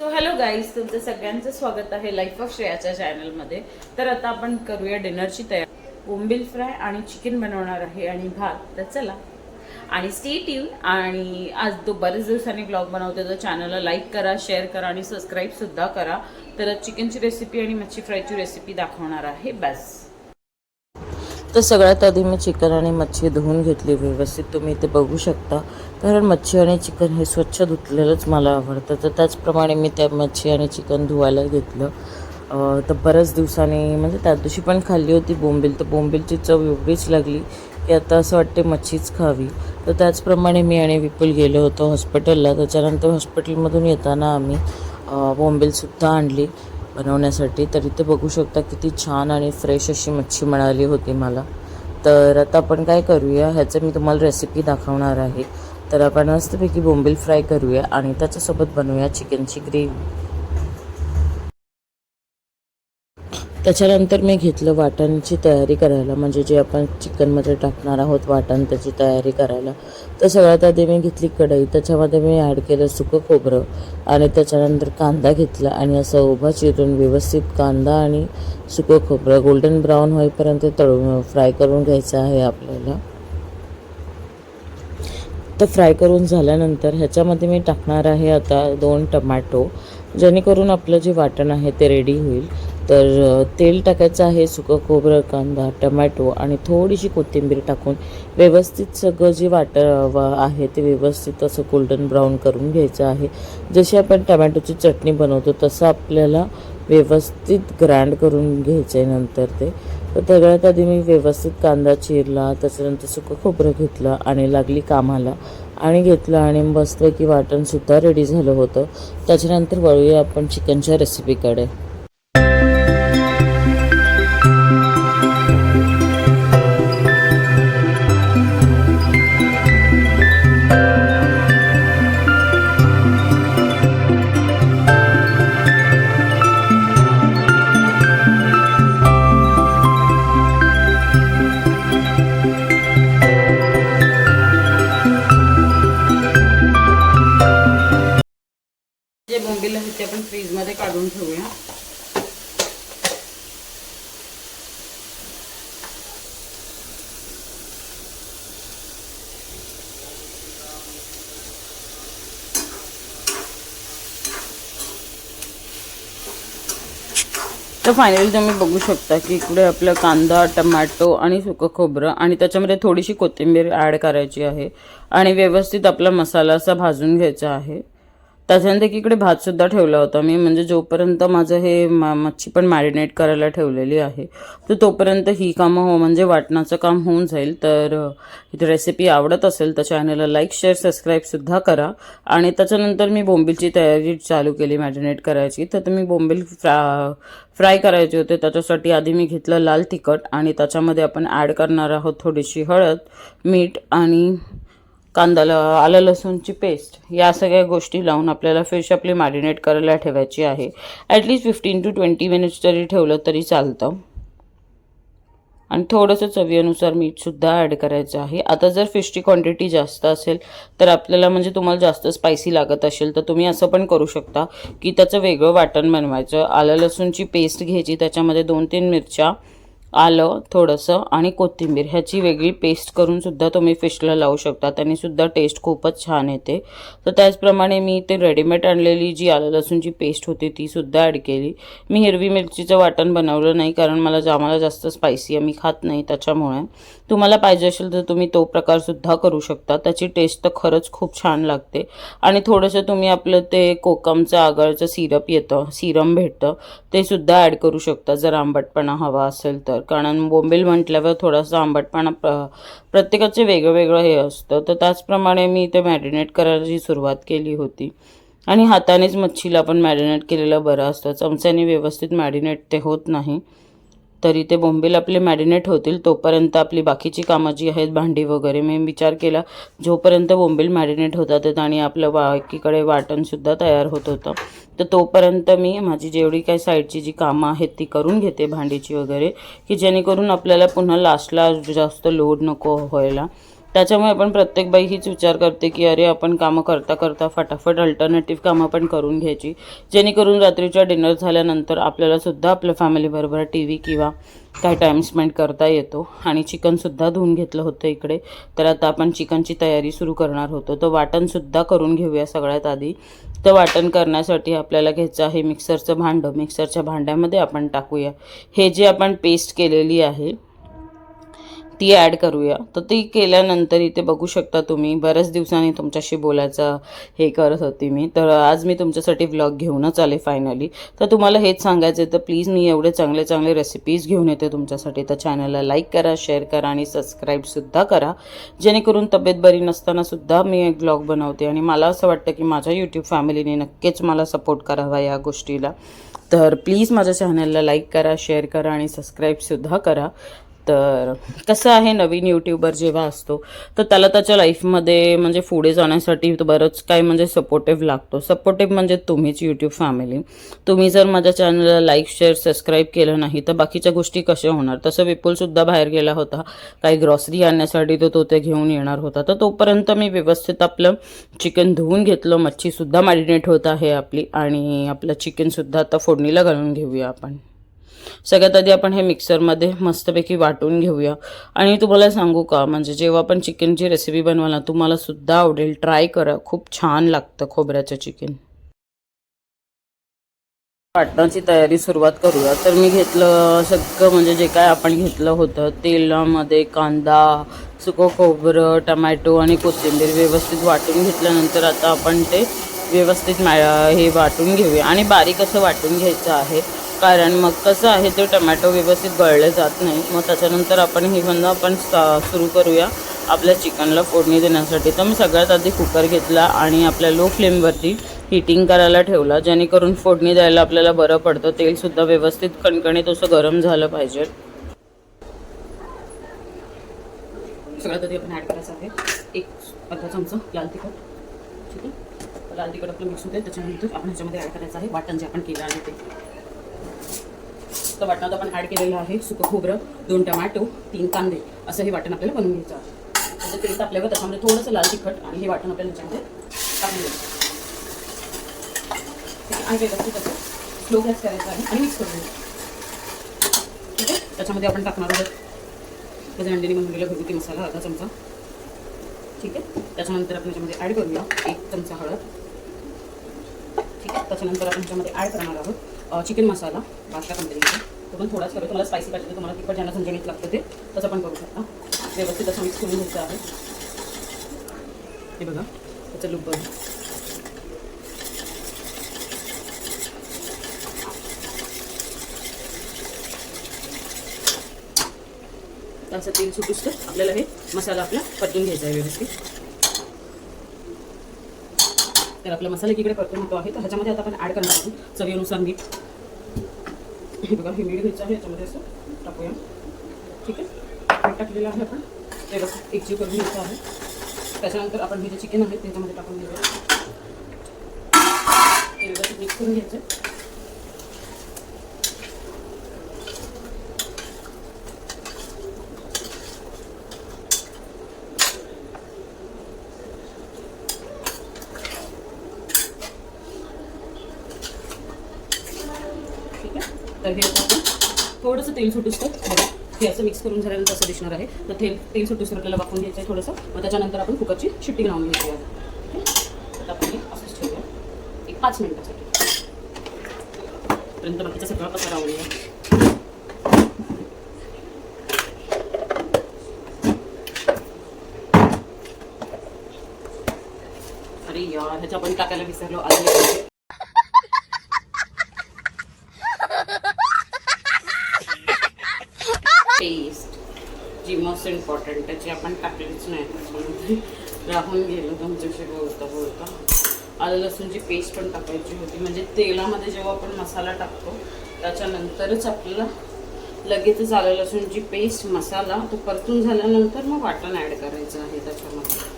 So hello guys तुमचं सगळ्यांचं स्वागत आहे लाईफ ऑफ श्रेयाच्या चॅनलमध्ये तर आता आपण करूया डिनरची तयारी. बोंबील फ्राय आणि चिकन बनवणार आहे आणि भात. तर चला. आणि स्टेट ट्यून आणि आज तो बरेच दिवसांनी ब्लॉग बनवतो तर चॅनलला लाईक करा शेअर करा आणि सबस्क्राईबसुद्धा करा. तर चिकनची रेसिपी आणि मच्छी फ्रायची रेसिपी दाखवणार आहे. बस. तर सगळ्यात आधी मी चिकन आणि मच्छी धुवून घेतली व्यवस्थित. तुम्ही इथे बघू शकता. कारण मच्छी आणि चिकन हे स्वच्छ धुतलेलंच मला आवडतं. तर त्याचप्रमाणे मी त्या मच्छी आणि चिकन धुवायला घेतलं. तर बऱ्याच दिवसांनी म्हणजे त्या दिवशी पण खाल्ली होती बोंबील. तर बोंबीलची चव एवढीच लागली की आता असं वाटते मच्छीच खावी. तर त्याचप्रमाणे मी आणि विपुल गेलो होतो हॉस्पिटलला. त्याच्यानंतर हॉस्पिटलमधून येताना आम्ही बोंबीलसुद्धा आणली. बनवण्यासाठी. तर इथे बघू शकता किती छान आणि फ्रेश अशी मच्छी मिळाली होती मला. तर आता आपण काय करूया ह्याचं मी तुम्हाला रेसिपी दाखवणार आहे. तर आपण मस्तपैकी बोंबील फ्राय करूया आणि त्याच्यासोबत बनवूया चिकनची ग्रेव्ही त्याच्यानंतर मी घेतलं वाटणची तयारी करायला म्हणजे जे आपण चिकनमध्ये टाकणार आहोत वाटण त्याची तयारी करायला. तर सगळ्यात आधी मी घेतली कढई त्याच्यामध्ये मी ॲड केलं सुकं खोबरं आणि त्याच्यानंतर कांदा घेतला आणि असं उभा चिरून व्यवस्थित कांदा आणि सुकं खोबरं गोल्डन ब्राऊन होईपर्यंत तळून फ्राय करून घ्यायचं आहे आपल्याला. तर फ्राय करून झाल्यानंतर ह्याच्यामध्ये मी टाकणार आहे आता दोन टमॅटो. जेणेकरून आपलं जे वाटण आहे ते रेडी होईल. तर तेल टाकायचं आहे सुकं खोबरं कांदा टमॅटो आणि थोडीशी कोथिंबीर टाकून व्यवस्थित सगळं जे वाटर आहे ते व्यवस्थित असं गोल्डन ब्राऊन करून घ्यायचं आहे. जशी आपण टमॅटोची चटणी बनवतो तसं आपल्याला व्यवस्थित ग्रँड करून घ्यायचं आहे नंतर ते. तर सगळ्यात आधी मी व्यवस्थित कांदा चिरला त्याच्यानंतर सुकं खोबरं घेतलं आणि लागली कामाला. आणि घेतलं आणि बसलं की वाटणसुद्धा रेडी झालं होतं. त्याच्यानंतर वळूया आपण चिकनच्या रेसिपीकडे आंबील बोंबील ते आपण फ्रीजमध्ये काढून ठेवूया. तर फायनली तुम्ही बघू शकता की इकडे आपलं कांदा टमॅटो आणि सुकं खोबरं आणि त्याच्यामध्ये थोडीशी कोथिंबीर ॲड करायची आहे. आणि व्यवस्थित आपला मसाला असा भाजून घ्यायचा आहे. त्याच्यानंतर इकडे भातसुद्धा ठेवला होता. मी म्हणजे जोपर्यंत माझं हे मा मच्छी पण मॅरिनेट करायला ठेवलेली आहे तर तोपर्यंत ही कामं हो म्हणजे वाटणाचं काम होऊन जाईल. तर ही रेसिपी आवडत असेल तर चॅनलला लाईक शेअर सबस्क्राईबसुद्धा करा. आणि त्याच्यानंतर मी बोंबीलची तयारी चालू केली मॅरिनेट करायची. तर तुम्ही बोंबील फ्रा फ्राय करायचे होते. त्याच्यासाठी आधी मी घेतलं लाल तिखट आणि त्याच्यामध्ये आपण ॲड करणार आहोत थोडीशी हळद मीठ आणि कांदा ल आलं लसूणची पेस्ट या सगळ्या गोष्टी लावून आपल्याला फिश आपली मॅरिनेट करायला ठेवायची आहे. At least fifteen to twenty minutes जरी ठेवलं तरी चालतं. आणि थोडंसं चवीनुसार मीठसुद्धा ॲड करायचं आहे. आता जर फिशची क्वांटिटी जास्त असेल तर आपल्याला म्हणजे तुम्हाला जास्त स्पायसी लागत असेल तर तुम्ही असं पण करू शकता की त्याचं वेगळं वाटण बनवायचं. आलं लसूणची पेस्ट घ्यायची त्याच्यामध्ये दोन तीन मिरच्या आलं थोडंसं आणि कोथिंबीर. ह्याची वेगळी पेस्ट करून सुद्धा तुम्ही फिशला लावू शकता. त्यांनी सुद्धा टेस्ट खूपच छान येते. तर त्याचप्रमाणे मी ते रेडीमेड आणलेली जी आलं लसूणची पेस्ट होती ती सुद्धा ॲड केली. मी हिरवी मिरचीचं वाटण बनवलं नाही कारण मला जा- मला जास्त स्पायसी आहे. मी खात नाही त्याच्यामुळे. तुम्हाला पाहिजे असेल तर तुम्ही तो प्रकारसुद्धा करू शकता. त्याची टेस्ट तर खरंच खूप छान लागते. आणि थोडंसं तुम्ही आपलं ते कोकमचं आगळचं सिरप येतं सिरम भेटतं. ते सुद्धा ॲड करू शकता. जर आंबटपणा हवा असेल तर. कारण बोंबील म्हटल्यावर थोडासा आंबटपणा प्र प्रत्येकाचे वेगळं वेगळं हे असतं. तर त्याचप्रमाणे मी ते मॅरिनेट करायची सुरुवात केली होती. आणि हातानेच मच्छीला पण मॅरिनेट केलेलं बरं असतं. चमच्याने व्यवस्थित मॅरिनेट ते होत नाही. तरी ते बोंबील आपले मॅरिनेट होतील तोपर्यंत आपली बाकीची कामं जी आहेत भांडी वगैरे मी विचार केला. जोपर्यंत बोंबील मॅरिनेट होतात आहेत आणि आपलं बाकीकडे वाटणसुद्धा तयार होत होतं तर तोपर्यंत मी माझी जेवढी काही साईडची जी कामं आहेत ती करून घेते भांडीची वगैरे की जेणेकरून आपल्याला पुन्हा लास्टला जास्त लोड नको व्हायला. त्याच्यामुळे आपण प्रत्येक बाई हीच विचार करते की अरे आपण कामं करता करता फटाफट अल्टरनेटिव्ह कामं पण करून घ्यायची. जेणेकरून रात्रीच्या डिनर झाल्यानंतर आपल्यालासुद्धा आपल्या फॅमिलीबरोबर टी व्ही किंवा काय टाईम स्पेंड करता येतो. आणि चिकनसुद्धा धुवून घेतलं होतं इकडे. तर आता आपण चिकनची तयारी सुरू करणार होतो. तर वाटणसुद्धा करून घेऊया सगळ्यात आधी. तर वाटण करण्यासाठी आपल्याला घ्यायचं आहे मिक्सरचं भांडं. मिक्सरच्या भांड्यामध्ये आपण टाकूया. हे जे आपण पेस्ट केलेली आहे ती ॲड करूया. तर ती केल्यानंतर इथे बघू शकता तुम्ही. बऱ्याच दिवसांनी तुमच्याशी बोलायचं हे करत होती मी. तर आज मी तुमच्यासाठी व्लॉग घेऊनच आले फायनली तर तुम्हाला हेच सांगायचं आहे तर प्लीज मी एवढे चांगले चांगले रेसिपीज घेऊन येते तुमच्यासाठी. तर चॅनलला लाईक करा शेअर करा आणि सबस्क्राईबसुद्धा करा. जेणेकरून तब्येत बरी नसतानासुद्धा मी एक ब्लॉग बनवते. आणि मला असं वाटतं की माझ्या यूट्यूब फॅमिलीने नक्कीच मला सपोर्ट करावा या गोष्टीला. तर प्लीज माझ्या चॅनलला लाईक करा शेअर करा आणि सबस्क्राईबसुद्धा करा. तर कसं आहे नवीन यूट्यूबर जेव्हा असतो तर त्याला त्याच्या लाईफमध्ये म्हणजे पुढे जाण्यासाठी बरंच काही म्हणजे सपोर्टिव्ह लागतो. सपोर्टिव्ह म्हणजे तुम्हीच यूट्यूब फॅमिली तुम्ही जर माझ्या चॅनलला लाईक शेअर सबस्क्राईब केलं नाही तर बाकीच्या गोष्टी कशा होणार? तसं विपुलसुद्धा बाहेर गेला होता. काही ग्रॉसरी आणण्यासाठी तो तो ते घेऊन येणार होता. तर तोपर्यंत मी व्यवस्थित आपलं चिकन धुवून घेतलं. मच्छीसुद्धा मॅरिनेट होत आहे आपली आणि आपलं चिकनसुद्धा आता फोडणीला घालून घेऊया आपण. सगळ्यात आधी आपण हे मिक्सरमध्ये मस्तपैकी वाटून घेऊया. आणि तुम्हाला सांगू का म्हणजे जेव्हा आपण चिकनची रेसिपी बनवाल ना तुम्हाला सुद्धा आवडेल. ट्राय करा. खूप छान लागतं खोबऱ्याचं चिकन वाटणाची तयारी सुरुवात करूया. तर मी घेतलं सगळं म्हणजे जे काय आपण घेतलं होतं तेलामध्ये कांदा सुकं खोबरं टमॅटो आणि कोथिंबीर व्यवस्थित वाटून घेतल्यानंतर आता आपण ते व्यवस्थित मॅ हे वाटून घेऊया. आणि बारीक असं वाटून घ्यायचं आहे. कारण मग कसं आहे ते टमॅटो व्यवस्थित गळले जात नाही. मग त्याच्यानंतर आपण ही बंद आपण सुरू करूया आपल्या चिकनला फोडणी देण्यासाठी. तर मी सगळ्यात आधी कुकर घेतला आणि आपल्या लो फ्लेमवरती हिटिंग करायला ठेवला जेणेकरून फोडणी द्यायला आपल्याला बरं पडतं. तेलसुद्धा व्यवस्थित कणकणीत असं गरम झालं पाहिजे. सगळ्यात आधी आपण ॲड करायचं आहे. एक अर्धा चमचा लाल तिखट. ठीक आहे? लाल तिखट आपलं मिक्स होते त्याच्यानंतर आपण ह्याच्यामध्ये ॲड करायचं आहे वाटण जे आपण केलं आहे ते. मस्त वाटणात आपण ॲड केलेलं आहे. सुकं खोबरं दोन टमॅटो तीन कांदे असं हे वाटण आपल्याला बनवून घ्यायचं आहे. त्याचं तेल तापल्यावर त्याच्यामध्ये थोडंसं लाल तिखट आणि हे वाटण आपल्याला त्याच्यामध्ये टाकून द्यायचं ठीक आहे आणि व्यवस्थित असं. स्लो गॅस करायचं आहे आणि मिक्स करून घ्यायचं ठीक आहे? त्याच्यामध्ये आपण टाकणार आहोत. त्याच्या अंडीने बनवलेला घरगुती मसाला अर्धा चमचा. ठीक आहे? त्याच्यानंतर आपण त्याच्यामध्ये ॲड करूया एक चमचा हळद. ठीक आहे? त्याच्यानंतर आपण त्याच्यामध्ये ॲड करणार आहोत. चिकन मसाला बादशा कंपनीचा तो पण थोडाच करू तुम्हाला स्पायसी पाहिजे तर तुम्हाला तिखट ज्यांना झणझणीत लागतं ते तसं पण करू शकता. व्यवस्थित असं मिक्स करून घ्यायचं आहे. हे बघा त्याचं लुक बघा. तर असं तेल सुटूस तर आपल्याला हे मसाला आपला परतून घ्यायचा आहे व्यवस्थित. तर आपला मसाला इकडे परतून होतो आहे तर ह्याच्यामध्ये आता आपण ॲड करणार आहोत चवीनुसार मीठ. हे बघा हे मीठ घ्यायचं आहे याच्यामध्ये असं टाकूया. ठीक आहे? मीठ टाकलेलं आहे आपण. ते बघ एक एकजीव करून घ्यायचं आहे. त्याच्यानंतर आपण हे जे चिकन आहे त्याच्यामध्ये टाकून घ्यायचं ते व्यवस्थित मिक्स करून घ्यायचं ठीक आहे तर हे आपण थोडंसं तेल सुटूस तर हे असं मिक्स करून झाल्यानंतर असं दिसणार आहे. तर तेल तेल सुटूस आपल्याला वापरून घ्यायचं आहे थोडंसं. मग त्याच्यानंतर आपण कुकरची शिट्टी लावून घ्यायची आहे ठीक आहे तर आपण हे असंच ठेवूया. एक पाच मिनिटासाठी. पर्यंत बाकीचा सगळा पसारा आवडूया अरे यार ह्याच्या आपण टाकायला विसरलो. आले पेस्ट जी मोस्ट इम्पॉर्टंट त्याची आपण टाकलीच नाही. त्याच्यामध्ये राहून गेलो तुमच्याशी बोलता बोलता. आलं लसूणची पेस्ट पण टाकायची होती. म्हणजे तेलामध्ये जेव्हा आपण मसाला टाकतो त्याच्यानंतरच आपल्याला लगेचच आलं लसूणची पेस्ट मसाला. तो परतून झाल्यानंतर मग वाटण ॲड करायचं आहे त्याच्यामध्ये.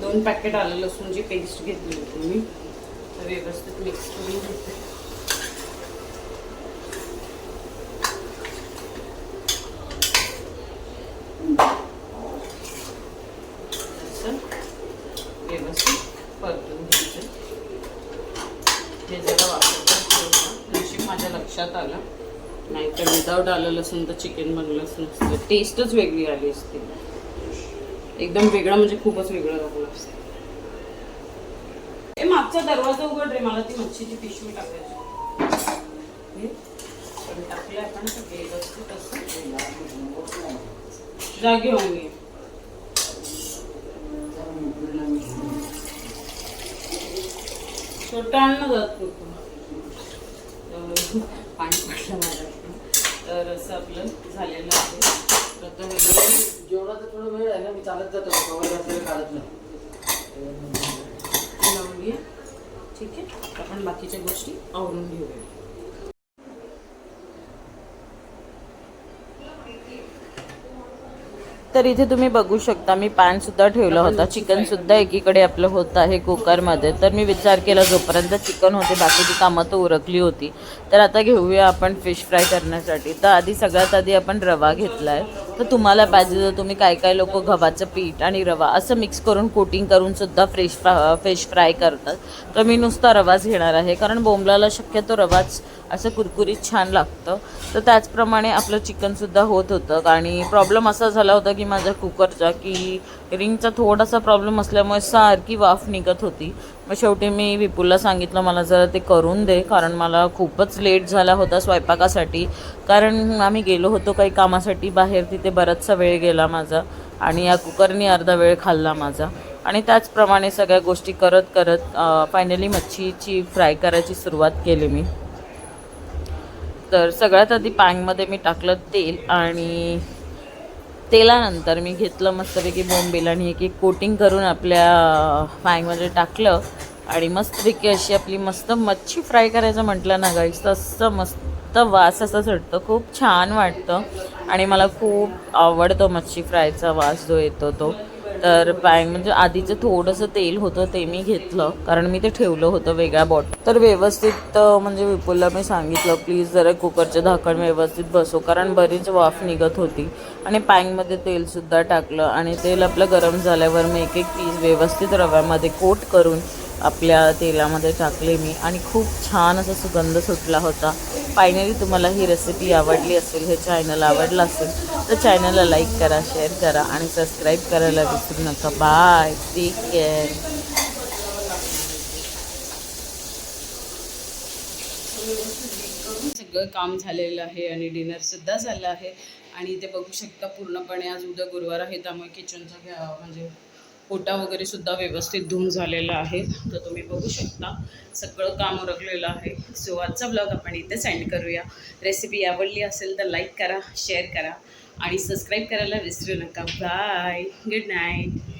दोन पॅकेट आलं लसूणची पेस्ट घेतली होती मी. तर व्यवस्थित मिक्स करून घेते. घ्यायचं व्यवस्थित परतून घ्यायचं. हे जरा वापरतात नशीब माझ्या लक्षात आलं. नाहीतर विदाऊट आलं असून तर चिकन बनलं नसतं टेस्टच म्हणजे वेगळी आली असते. एकदम वेगळं म्हणजे खूपच वेगळं लागलं असतं. ए मागचा दरवाजा उघड रे मला ती मच्छीची पिशवी टाकायची. टाकले आपण सगळे. व्यवस्थित असं. जागे होऊन ये जात कुठून पाणी पडलं माझ्याकडून. तर असं आपलं झालेलं आहे. तर आता जेवणाचा थोडा वेळ आहे ना मी चालत जातो. कवर असलेलं काढत नाही. लावून घे ठीक आहे? आपण बाकीच्या गोष्टी आवरून घेऊया. तर इथे तुम्ही बघू शकता. मी पॅन सुद्धा ठेवला होता. चिकन सुद्धा एकीकडे आपलं होत आहे कुकरमध्ये. तर मी विचार केला जोपर्यंत चिकन होते बाकीची कामं तर उरकली होती. तर आता घेऊया आपण फिश फ्राय करण्यासाठी. तर आधी सगळ्यात आधी आपण रवा घेतला आहे तर तुम्हाला पाहिजे तर तुम्ही काय काय लोक गव्हाचं पीठ आणि रवा असं मिक्स करून कोटिंग करून सुद्धा फ्रेश फिश फ्राय करतात. तर मी नुसता रवाच घेणार आहे. कारण बोंबलाला शक्यतो रवाच असं कुरकुरीत छान लागतं. तर त्याचप्रमाणे आपलं चिकनसुद्धा होत होतं. आणि प्रॉब्लेम असा झाला होता की माझ्या कुकरचा की रिंगचा थोडासा प्रॉब्लेम असल्यामुळे सारखी वाफ निघत होती. मग शेवटी मी विपुलला सांगितलं मला जरा ते करून दे कारण मला खूपच लेट झाला होता स्वयंपाकासाठी. कारण आम्ही गेलो होतो काही कामासाठी बाहेर तिथे बराचसा वेळ गेला माझा आणि या कुकरनी अर्धा वेळ खाल्ला माझा. आणि त्याचप्रमाणे सगळ्या गोष्टी करत करत फायनली मच्छीची फ्राय करायची सुरुवात केली मी. तर सगळ्यात आधी पॅनमध्ये मी टाकलं तेल आणि तेलानंतर मी घेतलं मस्तपैकी बोंबील आणि एक एक कोटिंग करून आपल्या पॅनमध्ये टाकलं. आणि मस्तपैकी अशी आपली मस्त मच्छी फ्राय करायचं म्हटलं ना गाईस तसं मस्त वास असा सुटतो. खूप छान वाटतं. आणि मला खूप आवडतो मच्छी फ्रायचा वास जो येतो तो. तर पाय म्हणजे आधीचं थोडंसं तेल होतं ते मी घेतलं कारण मी ते ठेवलं होतं वेगळ्या बॉट तर व्यवस्थित म्हणजे विपुलला मी सांगितलं प्लीज जरा कुकरचं झाकण व्यवस्थित बसव कारण बरीच वाफ निघत होती. आणि पॅनमध्ये तेलसुद्धा टाकलं आणि तेल आपलं गरम झाल्यावर मी एक एक पीस व्यवस्थित रव्यामध्ये कोट करून आपल्या तेलामध्ये टाकले मी. आणि खूप छान असा सुगंध सुटला होता. फायनली तुम्हाला ही रेसिपी आवडली असेल हे चॅनल आवडलं असेल तर चॅनलला लाईक करा शेअर करा आणि सबस्क्राईब करायला विसरू नका. बाय टेक केअर सगळं काम झालेलं आहे आणि डिनरसुद्धा झालं आहे. आणि ते बघू शकता पूर्णपणे आज उद्या गुरुवार आहे त्यामुळे किचनचा म्हणजे ओटा वगैरे सुद्धा व्यवस्थित धूम झालेला आहे. तर तुम्ही बघू शकता सगळं काम उरकलेलं आहे. सो आजचा ब्लॉग आपण इथे सेंड करूया. रेसिपी आवडली असेल तर लाईक करा शेअर करा आणि सबस्क्राईब करायला विसरू नका. Bye good night